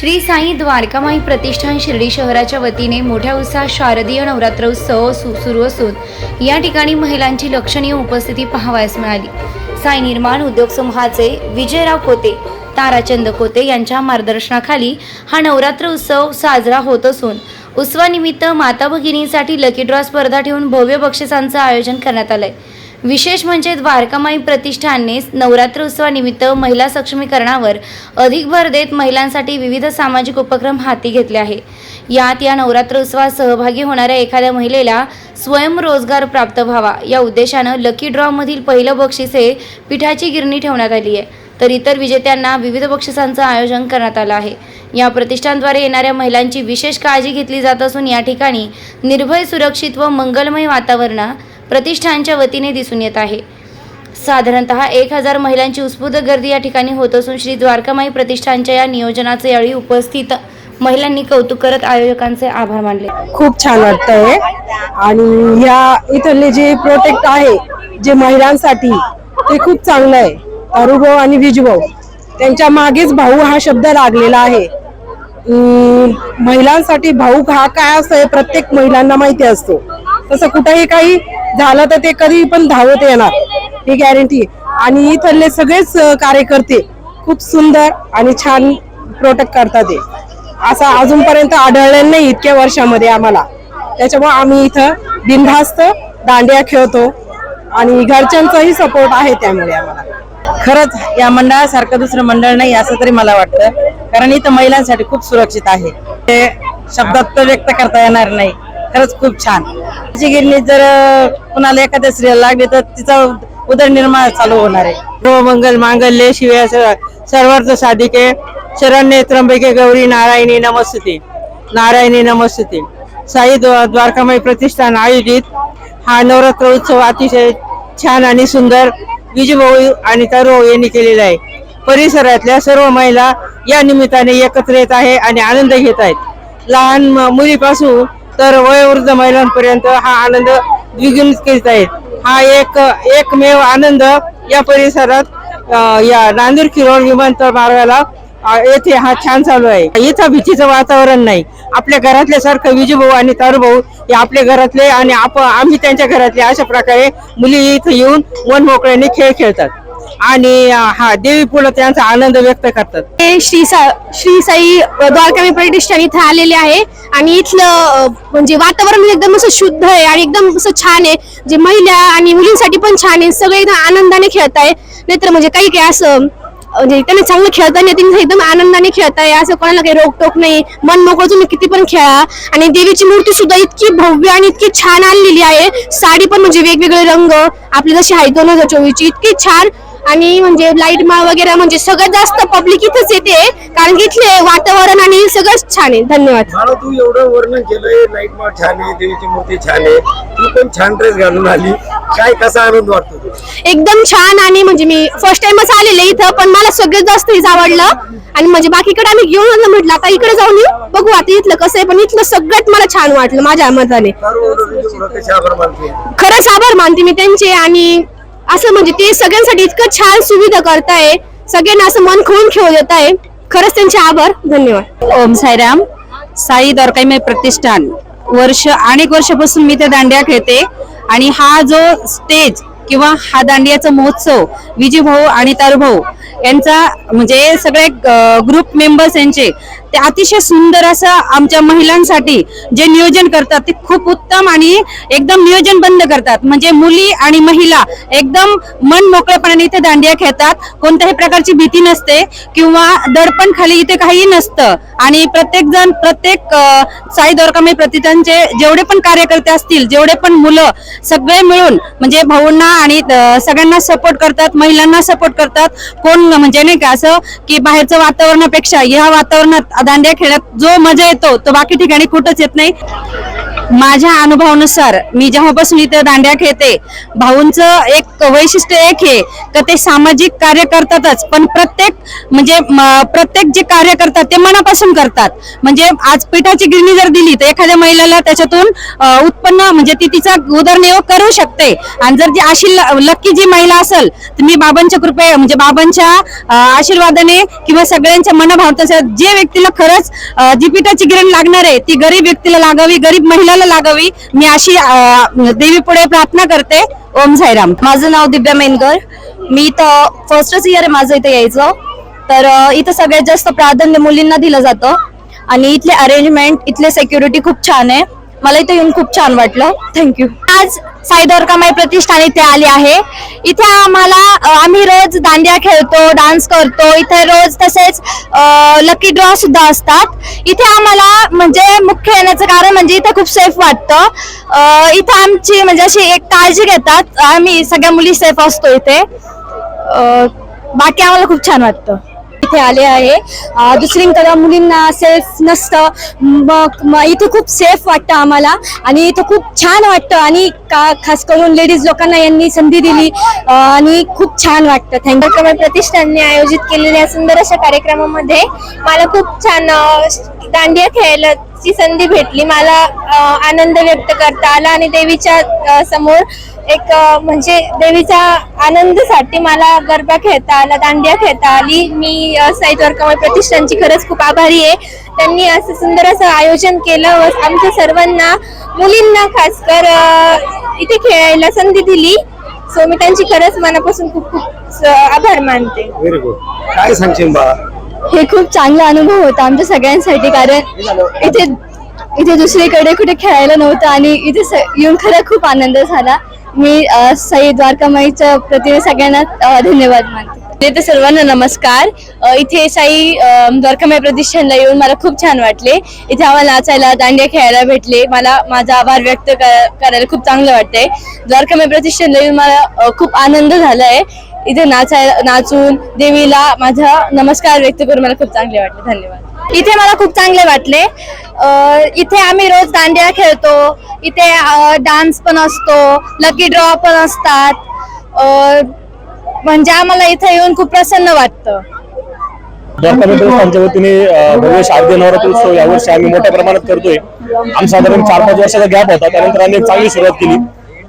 श्री साई द्वारकामाई प्रतिष्ठान शिर्डी शहराच्या वतीने मोठ्या उत्साहात शारदीय नवरात्र उत्सव सु सुरू असून या ठिकाणी महिलांची लक्षणीय उपस्थिती पाहावयास मिळाली. साई निर्माण उद्योग समूहाचे विजयराव कोते ताराचंद कोते यांच्या मार्गदर्शनाखाली हा नवरात्र उत्सव साजरा होत असून उत्सवानिमित्त माता भगिनींसाठी लकी ड्रॉ स्पर्धा ठेवून भव्य बक्षिसांचं आयोजन करण्यात आलंय. विशेष म्हणजे द्वारकामाई प्रतिष्ठानने नवरात्र उत्सवानिमित्त महिला सक्षमीकरणावर अधिक भर देत महिलांसाठी विविध सामाजिक उपक्रम हाती घेतले आहे. यात या नवरात्र उत्सवात सहभागी होणाऱ्या एखाद्या महिलेला स्वयंरोजगार प्राप्त व्हावा या उद्देशानं लकी ड्रॉमधील पहिलं बक्षीस हे पिठाची गिरणी ठेवण्यात आली आहे. तर इतर विजेत्यांना विविध बक्षिसांचं आयोजन करण्यात आलं आहे. या प्रतिष्ठानद्वारे येणाऱ्या महिलांची विशेष काळजी घेतली जात असून या ठिकाणी निर्भय सुरक्षित व मंगलमय वातावरण प्रतिष्ठानच्या वतीने दिसून येत आहे. साधारणतः एक हजार महिलांची उत्स्फूर्त गर्दी या ठिकाणी होत असून श्री द्वारकामाई प्रतिष्ठानच्या या नियोजनाचे यावेळी उपस्थित महिलांनी कौतुक करत आयोजकांचे आभार मानले. खूप छान वाटतंय. आणि या इथले जे प्रोटेक्ट आहे जे महिलांसाठी ते खूप चांगलं आहे. अरुभाऊ आणि विजभाऊ त्यांच्या मागेच भाऊ हा शब्द लागलेला आहे. महिलांसाठी भाऊक हा काय असतो हे प्रत्येक महिलांना माहिती असतो. तसं कुठेही काही झालं तर ते कधी पण धावत येणार. ही गॅरंटी आणि इथले सगळेच कार्यकर्ते खूप सुंदर आणि छान प्रोटेक्ट करतात ते असं अजूनपर्यंत आढळलेलं नाही इतक्या वर्षामध्ये आम्हाला. त्याच्यामुळे आम्ही इथं बिनधास्त दांड्या खेळतो आणि घरच्यांचाही सपोर्ट आहे त्यामुळे आम्हाला. खरंच या मंडळासारखं दुसरं मंडळ नाही असं तरी मला वाटतं. कारण इथं महिलांसाठी खूप सुरक्षित आहे. ते शब्दात तर व्यक्त करता येणार नाही. खरंच खूप छान. तिची गिरणी जर कुणाला एखाद्या स्त्रीला लागली तर तिचा उदरनिर्माण चालू होणार आहे. सर्व मंगल मांगल्य शिव्या सर्वार्थ साधिके शरण्ये त्र्यंबके गौरी नारायणी नमस्ते नारायणी नमस्ते साई द्वारकामय प्रतिष्ठान आयोजित. हा नवरात्र उत्सव अतिशय छान आणि सुंदर विजभाऊ आणि तरुभाऊ यांनी केलेला आहे. परिसरातल्या सर्व महिला या निमित्ताने एकत्र येत आहे आणि आनंद घेत आहेत. लहान म- मुलीपासून तर वयोवृद्ध महिलांपर्यंत हा आनंद द्विगुणित करीत आहेत हा एक एकमेव आनंद या परिसरात या नांदूर किरोड विमानतळ मार्गाला येथे हा छान चालू आहे. इथं भीतीचं वातावरण नाही. आपल्या घरातल्या सारखं विजूभाऊ आणि तारुभाऊ हे आपल्या घरातले आणि आप आम्ही त्यांच्या घरातले अशा प्रकारे मुली इथं येऊन मन मोकळ्याने खेळ खेळतात. आणि हा देवी पुढे त्यांचा आनंद व्यक्त करतात. हे श्री सा श्री साई द्वारकामी प्रतिष्ठान इथे आलेले आहे. आणि इथलं म्हणजे वातावरण म्हणजे एकदम असं शुद्ध आहे आणि एकदम असं छान आहे. जे महिला आणि मुलींसाठी पण छान आहे. सगळे एकदम आनंदाने खेळत आहे. नाहीतर म्हणजे काही काही असं म्हणजे त्यांना चांगलं खेळता नाही त्यांनी एकदम आनंदाने खेळताय. असं कोणाला काही रोकटोक नाही. मन मोकळं तुम्ही किती पण खेळा. आणि देवीची मूर्ती सुद्धा इतकी भव्य आणि इतकी छान आणलेली आहे. साडी पण म्हणजे वेगवेगळे रंग. आपली जशी आहे दोन हजार चोवीसची इतकी छान आणि म्हणजे लाइट माळ वगैरे म्हणजे सगळ्यात जास्त पब्लिक इथंच येते कारण इथले वातावरण आणि सगळंच छान आहे. धन्यवाद. मला तू एवढं वर्णन केलंय नाईट मार्ट छान आहे देवीची मूर्ती छान आहे. तू पण छान ड्रेस घालून आली. काय कसा आनंद वाटतो तुला? एकदम छान आणि म्हणजे मी फर्स्ट टाइमच आलेले इथं पण मला सगळ्यात जास्त हेच आवडलं. आणि म्हणजे बाकीकडे आम्ही घेऊन आलो म्हटलं आता इकडे जाऊन येऊ बघू आता इथलं कसं आहे. पण इथलं सगळ्यात मला छान वाटलं माझ्या मताने. सर्व कसे आभार मानते? खरंच आभार मानते मी त्यांचे आणि असं म्हणजे ते सगळ्यांसाठी इतकं छान सुविधा करताय. सगळ्यांना असं मन खोलून खेळ देत आहे खरंच त्यांचे आभार. धन्यवाद. ओम साईराम. साई द्वारकाई प्रतिष्ठान. वर्ष अनेक वर्षापासून मी त्या दांड्या खेळते. आणि हा जो स्टेज किंवा हा दांडियाचा महोत्सव विजय भाऊ आणि तारुभाऊ यांचा म्हणजे सगळे ग्रुप मेंबर्स यांचे ते अतिशय सुंदर असं आमच्या महिलांसाठी जे नियोजन करतात ते खूप उत्तम आणि एकदम नियोजन बंद करतात. म्हणजे मुली आणि महिला एकदम मन मोकळेपणाने इथे दांडिया खेळतात. कोणत्याही प्रकारची भीती नसते किंवा दडपण खाली इथे काही नसतं. आणि प्रत्येक जण प्रत्येक साई दोरकामी प्रतिष्ठानचे जेवढे पण कार्यकर्ते असतील जेवढे पण मुलं सगळे मिळून म्हणजे भाऊंना आणि सगळ्यांना सपोर्ट करतात महिलांना सपोर्ट करतात. कोण म्हणजे नाही का असं की बाहेरचं वातावरणापेक्षा या वातावरणात दांड्या खेळात जो मजा येतो तो बाकी ठिकाणी कुठंच येत नाही. माझ्या अनुभवानुसार मी जेव्हापासून इथे दांड्या खेळते भाऊंचं एक वैशिष्ट्य एक आहे का ते सामाजिक कार्य करतातच पण प्रत्येक म्हणजे प्रत्येक जे कार्य करतात ते मनापासून करतात. म्हणजे आज पिठाची गिरणी जर दिली तर एखाद्या महिलेला त्याच्यातून उत्पन्न म्हणजे ती तिचा उदरनिर्वाह करू शकते. आणि जर ती अशी लक्की जी महिला असेल तर मी बाबांच्या कृपे म्हणजे बाबांच्या आशीर्वादाने किंवा सगळ्यांच्या मनभावताच्या जे व्यक्तीला खरंच जी पिठाची गिरण लागणार आहे ती गरीब व्यक्तीला लागावी गरीब महिला महिलाला लागावी. मी अशी देवी पुढे प्रार्थना करते. ओम साईराम. माझं नाव दिव्या मेनकर मी इथं फर्स्टच इयर आहे माझं इथं यायचं. तर इथं सगळ्यात जास्त प्राधान्य मुलींना दिलं जातं. आणि इथले अरेंजमेंट इथले सेक्युरिटी खूप छान आहे. मला इथं येऊन खूप छान वाटलं. थँक्यू आज साई द्वारकामाई प्रतिष्ठान इथे आली आहे. इथे आम्हाला आम्ही रोज दांडिया खेळतो डान्स करतो. इथे रोज तसेच लकी ड्रॉ सुद्धा असतात. इथे आम्हाला म्हणजे मुख्य येण्याचं कारण म्हणजे इथे खूप सेफ वाटतं. इथे आमची म्हणजे अशी एक काळजी घेतात. आम्ही सगळ्या मुली सेफ असतो इथे. बाकी आम्हाला खूप छान वाटतं. इथे आले आहे. अ, दुसरीकडे मुलींना सेफ नसतं. मग इथे खूप सेफ वाटतं आम्हाला आणि इथं खूप छान वाटतं आणि का खास करून लेडीज लोकांना यांनी संधी दिली. आणि खूप छान वाटतं. थँक्यू कमल प्रतिष्ठानने आयोजित केलेल्या सुंदर अशा कार्यक्रमामध्ये मला खूप छान दांडिया खेळायला ची संधी भेटली. मला आनंद व्यक्त करता आला आणि देवीच्या समोर एक म्हणजे देवीच्या आनंदासाठी मला गरबा खेळता आला दांडिया खेळता आली. मी साईत साई प्रतिष्ठानची खरंच खूप आभारी आहे. त्यांनी असं सुंदर असं आयोजन केलं व आमच्या सर्वांना मुलींना खासकर इथे खेळायला संधी दिली. सो मी त्यांची खरंच मनापासून खूप खूप आभार मानते. व्हेरी गुड काय सांगशील बा? हे खूप चांगला अनुभव होता आमच्या सगळ्यांसाठी कारण इथे इथे दुसरीकडे कुठे खेळायला नव्हतं आणि इथे स- येऊन खरं खूप आनंद झाला. मी सई साई द्वारकामाईच्या प्रतीने सगळ्यांना धन्यवाद मानते. इथे सर्वांना नमस्कार. इथे साई द्वारकामाई प्रतिष्ठानला येऊन मला खूप छान वाटले. इथे आम्हाला नाचायला दांडिया खेळायला भेटले. मला माझा आभार व्यक्त करायला खूप चांगलं वाटतंय. द्वारकामाई प्रतिष्ठानला येऊन मला खूप आनंद झालाय. इथे नाचायला नाचून देवीला माझा नमस्कार व्यक्त करून मला खूप चांगले वाटले. धन्यवाद. इथे मला खूप चांगले वाटले. इथे आम्ही रोज दांडिया खेळतो. इथे डान्स पण असतो. लकी ड्रॉ पण असतात. म्हणजे आम्हाला इथे येऊन खूप प्रसन्न वाटतं. आमच्या वतीने भव्य शारदीय नवरात्र उत्सव यावर्षी आम्ही मोठ्या प्रमाणात करतोय. आम्ही साधारण चार पाच वर्षाचा गॅप होता. त्यानंतर आम्ही एक चांगली सुरुवात केली.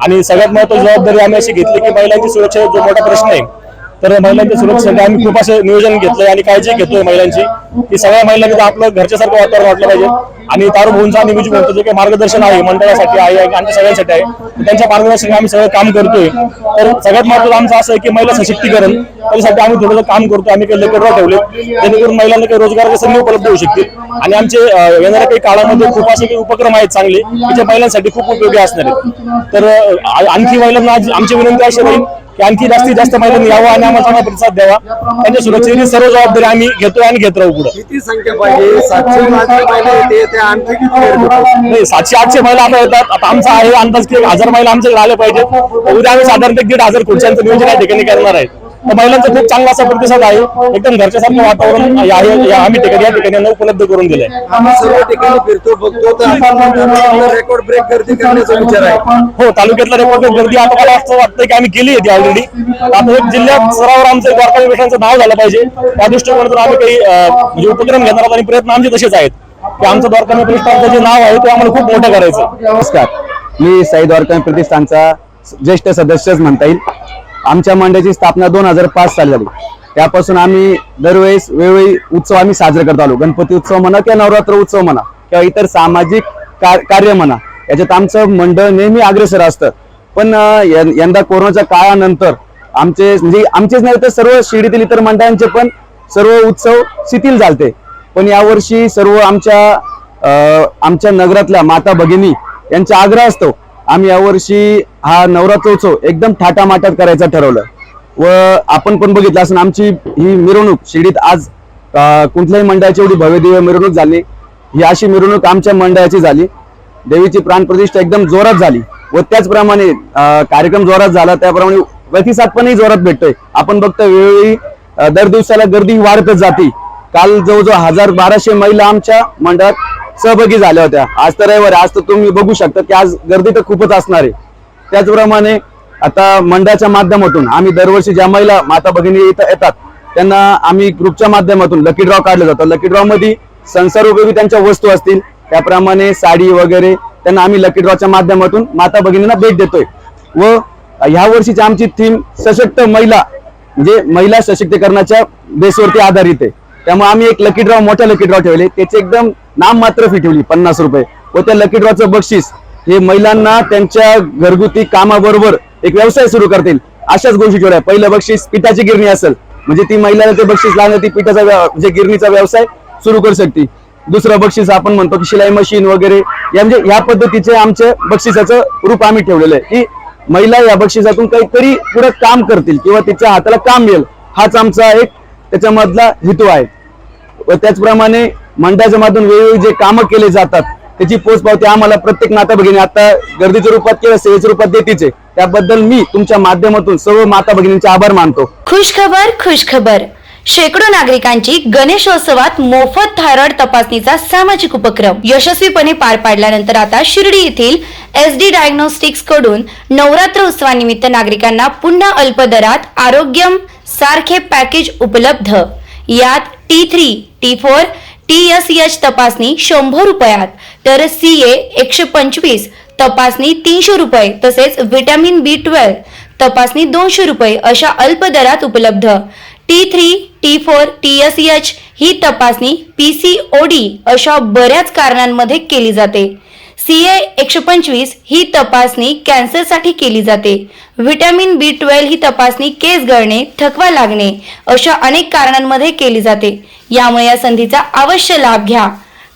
आणि सगळ्यात महत्वाची जबाबदारी आम्ही अशी घेतली की महिलांची सुरक्षा जो मोठा प्रश्न आहे तर महिलांच्या सुरक्षेसाठी आम्ही खूप असं नियोजन घेतलंय आणि काळजी घेतोय महिलांची. की सगळ्या महिलांनी आपलं घरच्यासारखं वातावरण वाटलं पाहिजे. आणि तारू भाऊंचा आणि विजू भाऊंचं जे काही मार्गदर्शन आहे मंडळासाठी आहे आणि आमच्या सगळ्यांसाठी आहे त्यांच्या मार्गदर्शन आम्ही सगळं काम करतोय. तर सगळ्यात महत्वाचं आमचं असं आहे की महिला सशक्तीकरण त्यासाठी आम्ही थोडंसं काम करतो आम्ही काही लेकर ठेवले जेणेकरून महिलांना काही रोजगाराच्या संधी उपलब्ध होऊ शकतील. आणि आमचे येणाऱ्या काही काळामध्ये खूप असे काही उपक्रम आहेत चांगले जे महिलांसाठी खूप उपयोगी असणार आहेत. तर आणखी महिलांना आमची विनंती अशी राहील की आणखी जास्तीत जास्त महिलांनी यावं आणि आम्हाला चांगला प्रतिसाद द्यावा. त्यांच्या सुरक्षेची सर्व जबाबदारी आम्ही घेतोय आणि घेत राहू पुढे किती संख्या पाहिजे? सातशे माझी महिला येते ते आणखी किती वेळ घेतो? नाही सातशे आठशे महिला आता येतात. आता आमचा आहे अंदाज की हजार महिला आमच्याकडे आल्या पाहिजेत. उद्या आम्ही साधारणतः एक दीड हजार खुर्च्यांचं नियोजन या ठिकाणी करणार आहे. तर महिलांचा खूप चांगला असा प्रतिसाद आहे. एकदम घरच्यासारखं वातावरण या- या आम्ही ठिकाणी या ठिकाणी उपलब्ध करून दिलंय. आम्ही सर्व ठिकाणी फिरतो बघतो. तर आपण रेकॉर्ड ब्रेक गर्दी करण्याचा विचार आहे. हो तालुक्यातला रेकॉर्ड गर्दी. आता मला असं वाटतं की आम्ही केली आहे ती ऑलरेडी आता एक जिल्ह्यात स्तरावर आमचं द्वारका विषयांचं नाव झालं पाहिजे. त्या दृष्टिकोनातून आम्ही काही अं, म्हणजे उपक्रम घेणार आहोत आणि प्रयत्न आमचे तसेच आहेत. की आमचं द्वारका प्रतिष्ठानचं जे नाव आहे ते आम्हाला खूप मोठं करायचं. नमस्कार. मी साई द्वारका प्रतिष्ठानचा ज्येष्ठ सदस्यच म्हणता येईल. आमच्या मंडळाची स्थापना दोन हजार पाच साली झाली. त्यापासून आम्ही दरवेळेस वेळोवेळी उत्सव आम्ही साजरे करत आलो. गणपती उत्सव म्हणा किंवा नवरात्र उत्सव म्हणा किंवा इतर सामाजिक का- कार्य म्हणा याच्यात आमचं मंडळ नेहमी अग्रेसर असतं. पण यंदा कोरोनाच्या काळानंतर आमचे म्हणजे आमचेच नाही तर सर्व शिर्डीतील इतर मंडळांचे पण सर्व उत्सव शिथिल झालते. पण यावर्षी सर्व आमच्या आमच्या नगरातल्या माता भगिनी यांचा आग्रह असतो आम्ही यावर्षी हा नवरात्र उत्सव एकदम थाटामाटात करायचा ठरवलं. व आपण पण बघितलं असं आमची ही मिरवणूक शिर्डीत आज कुठल्याही मंडळाची एवढी भव्यदिव्य मिरवणूक झाली ही अशी मिरवणूक आमच्या मंडळाची झाली. देवीची प्राणप्रतिष्ठा एकदम जोरात झाली व त्याचप्रमाणे कार्यक्रम जोरात झाला. त्याप्रमाणे प्रतिसाद पणही जोरात भेटतोय. आपण बघतो वेळोवेळी दर दिवसाला गर्दी वाढतच जाते. काल जवळजवळ हजार बाराशे महिला आमच्या मंडळात सहभागी झाल्या होत्या. आज तर रविवार आज तर तुम्ही बघू शकता की आज गर्दी तर खूपच असणार आहे. त्याचप्रमाणे आता मंडळाच्या माध्यमातून आम्ही दरवर्षी ज्या महिला माता भगिनी इथं येतात त्यांना आम्ही ग्रुपच्या माध्यमातून लकी ड्रॉ काढलं जातं. लकी ड्रॉ मध्ये संसार उपयोगी त्यांच्या वस्तू असतील. त्याप्रमाणे साडी वगैरे त्यांना आम्ही लकी ड्रॉच्या माध्यमातून माता भगिनींना भेट देतोय. व ह्या वर्षीची आमची थीम सशक्त महिला म्हणजे महिला सशक्तीकरणाच्या बेसवरती आधारित आहे. त्यामुळे आम्ही एक लकी ड्रॉ मोठ्या लकी ड्रॉ ठेवले. त्याचे एकदम नाम मात्र फी ठेवली पन्नास रुपये. व त्या लकी ड्रॉचं बक्षीस हे महिलांना त्यांच्या घरगुती कामाबरोबर एक व्यवसाय सुरू करतील. अशाच गोष्टी ठेवल्या. पहिलं बक्षीस पिठाची गिरणी असेल म्हणजे ती महिलाला ते बक्षीस लागणं ती पिठाचा म्हणजे गिरणीचा व्यवसाय सुरू करू शकते. दुसरं बक्षीस आपण म्हणतो की शिलाई मशीन वगैरे या म्हणजे या पद्धतीचे आमचे बक्षिसाचं रूप आम्ही ठेवलेलं आहे. की महिला या बक्षिसातून काहीतरी पुढे काम करतील किंवा तिच्या हाताला काम मिळेल हाच आमचा एक त्याच्यामधला हेतू आहे. व त्याचप्रमाणे मंडळाच्या माध्यम वेळोवेळी जे कामं केले जातात त्याची पोचपावती आम्हाला प्रत्येक माता भगिनी आता गर्दीच्या रूपात किंवा सेवेच्या रूपात देतीच आहे. त्याबद्दल मी तुमच्या माध्यमातून सर्व माता भगिनींचे आभार मानतो. खुश खबर खुश खबर शेकडो नागरिकांची गणेशोत्सवात मोफत थायरॉइड तपासणीचा सामाजिक उपक्रम यशस्वीपणे पार पाडल्यानंतर आता शिर्डी येथील एस डी डायग्नोस्टिक्सकडून नवरात्र उत्सवानिमित्त नागरिकांना पुन्हा अल्प दरात आरोग्यम सारखे पॅकेज उपलब्ध. यात T three T four T S H तपासणी शंभर रुपयात. तर सी ए एकशे पंचवीस तपासणी तीनशे रुपये तसेच व्हिटॅमिन बी ट्वेल्व तपासणी दोनशे रुपये अशा अल्प दरात उपलब्ध. T three T four T S H ही तपासणी पी सी ओ डी अशा बऱ्याच कारणांमध्ये केली जाते. सी ए एकशे पंचवीस ही तपासणी कॅन्सरसाठी केली जाते. व्हिटॅमिन बी ट्वेल्व ही तपासणी केस गळणे थकवा लागणे अशा अनेक कारणांमध्ये केली जाते. यामुळे या संधीचा अवश्य लाभ घ्या.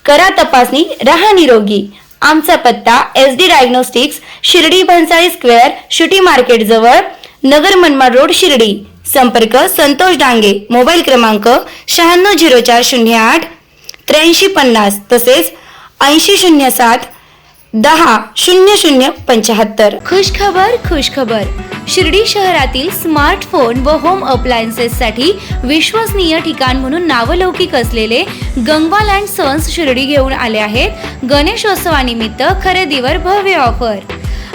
करा तपासणी राहा निरोगी. आमचा पत्ता S D diagnostics Shirdi Bhansali square city market जवळ नगर मनमाड रोड शिर्डी. संपर्क संतोष डांगे मोबाईल क्रमांक शहाण्णव झिरो चार शून्य आठ त्र्याऐंशी पन्नास तसेच ऐंशी शून्य सात दहा शून्य शून्य पंच्याहत्तर खुश खबर खुश खबर शिर्डी शहरातील स्मार्टफोन व होम अप्लायन्सेससाठी विश्वसनीय ठिकाण म्हणून नावलौकिक असलेले गंगवाल अँड सन्स शिर्डी घेऊन आले आहेत. गणेशोत्सवानिमित्त खरेदीवर भव्य ऑफर.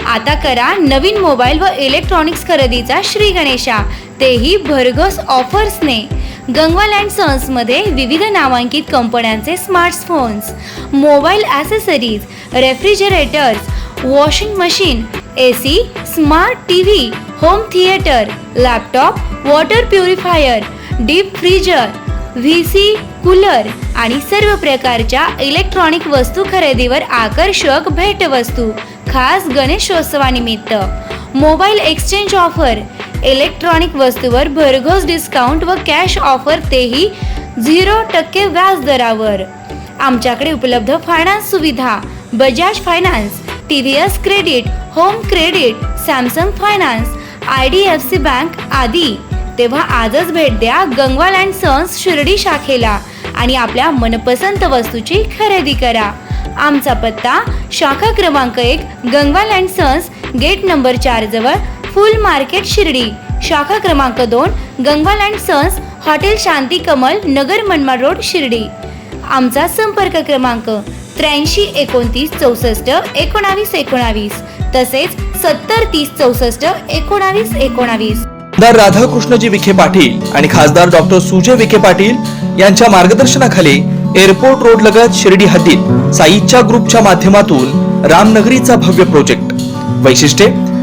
आता करा नवीन मोबाईल व इलेक्ट्रॉनिक्स खरेदीचा श्री गणेशा. तेही भरघोस ऑफर्सने. गंगवाल अँड सन्समध्ये विविध नामांकित कंपन्यांचे smartphones mobile accessories refrigerators washing machine A C smart T V home theatre laptop water purifier deep freezer V C cooler आणि सर्व प्रकारच्या इलेक्ट्रॉनिक वस्तू खरेदीवर आकर्षक भेटवस्तू खास गणेशोत्सवानिमित्त. मोबाईल एक्सचेंज ऑफर इलेक्ट्रॉनिक वस्तूवर भरघोस डिस्काउंट व कॅश ऑफर तेही झिरो टक्के व्याज दरावर. आमच्याकडे उपलब्ध फायनान्स सुविधा Bajaj finance T V S credit home credit Samsung finance I D F C bank आदी. तेव्हा आजच भेट द्या गंगवाल अँड सन्स शिर्डी शाखेला आणि आपल्या मनपसंत वस्तूची खरेदी करा. आमचा पत्ता शाखा क्रमांक एक Gangwal and sons gate number चार जवळ फुल मार्केट शिर्डी. शाखा क्रमांक दोन Gangwal and sons hotel Shanti Kamal Nagar Manmad road Shirdi. आमचा संपर्क क्रमांक त्र्याऐंशी एकोणतीस चौसष्ट एकोणावीस एकोणावीस तसेच सत्तर तीस चौसष्ट एकोणावीस एकोणावीस. आमदार राधाकृष्णजी विखे पाटील आणि खासदार डॉक्टर सुजय विखे पाटील यांच्या मार्गदर्शनाखाली एअरपोर्ट रोड लगत शिर्डी हद्दीत साईच्या ग्रुपच्या माध्यमातून रामनगरीचा भव्य प्रोजेक्ट. वैशिष्ट्ये?